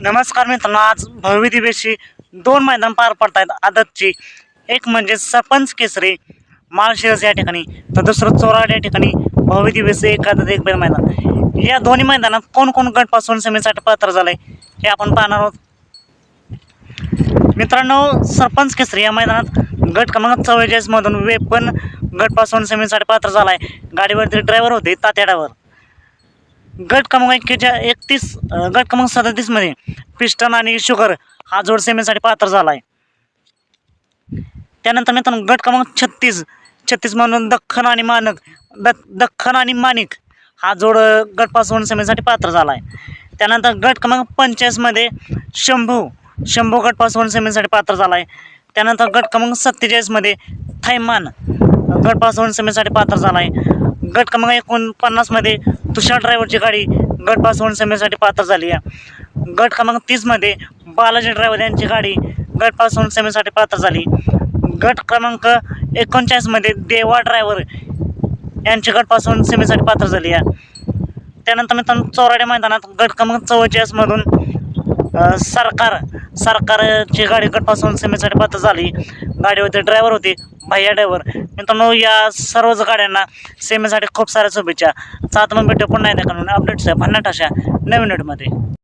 नमस्कार मित्रांनो आज भव्य दिवशी दोन मैदान पार पडतायत आदतची. एक म्हणजे सरपंच केसरी माळशिरस या ठिकाणी तर दुसरं चोराड या ठिकाणी भव्य दिवस एक आदत एक बैल मैदान. या दोन्ही मैदानात कोण कोण गटपासून सेमीसाठी पात्र झालंय हे आपण पाहणार आहोत. मित्रांनो सरपंच केसरी या मैदानात गट क्रमांक चव्वेचाळीस मधून वेपन गटपासून सेमीसाठी पात्र झालाय. गाडीवरती ड्रायव्हर होते तात्याडावर. गट क्रमांक एक्केच्या एकतीस गट क्रमांक सदतीसमध्ये पिस्टन आणि शुगर हा जोड सेमीसाठी पात्र झाला आहे त्यानंतर मित्रांनो गट क्रमांक छत्तीस छत्तीस म्हणून दख्खन आणि मानक द दख्खन आणि माणिक हा जोड गटपासून सेमीसाठी पात्र झाला आहे त्यानंतर गट क्रमांक पंचेचाळीसमध्ये शंभू शंभू गटपासून सेमीसाठी पात्र झाला आहे त्यानंतर गट क्रमांक सत्तेचाळीसमध्ये थैमान गटपासून सेमीसाठी पात्र झाला आहे गट क्रमांक एकोणपन्नासमध्ये तुषार ड्रायव्हरची गाडी गटपासून सेमेसाठी पात्र झाली आहे. गट क्रमांक तीसमध्ये बालाजी ड्रायव्हर यांची गाडी गटपासून सेमेसाठी पात्र झाली. गट क्रमांक एकोणचाळीसमध्ये देवा ड्रायव्हर यांची गटपासून सेमीसाठी पात्र झाली आहे. त्यानंतर मित्रांनो चौराडे मैदानात गट क्रमांक चव्वेचाळीसमधून सरकार सरकारची गाडी गटपासून सेमीसाठी पात्र झाली. गाडीवरती ड्रायव्हर होते भैया ड्रायव्हर मित्रांनो या सर्वच गाड्यांना सेमीसाठी खूप साऱ्या शुभेच्छा. सात मग भेटू पुन्हा एकदा करून अपडेट्स भन्नाट अशा नवीन नवीनमध्ये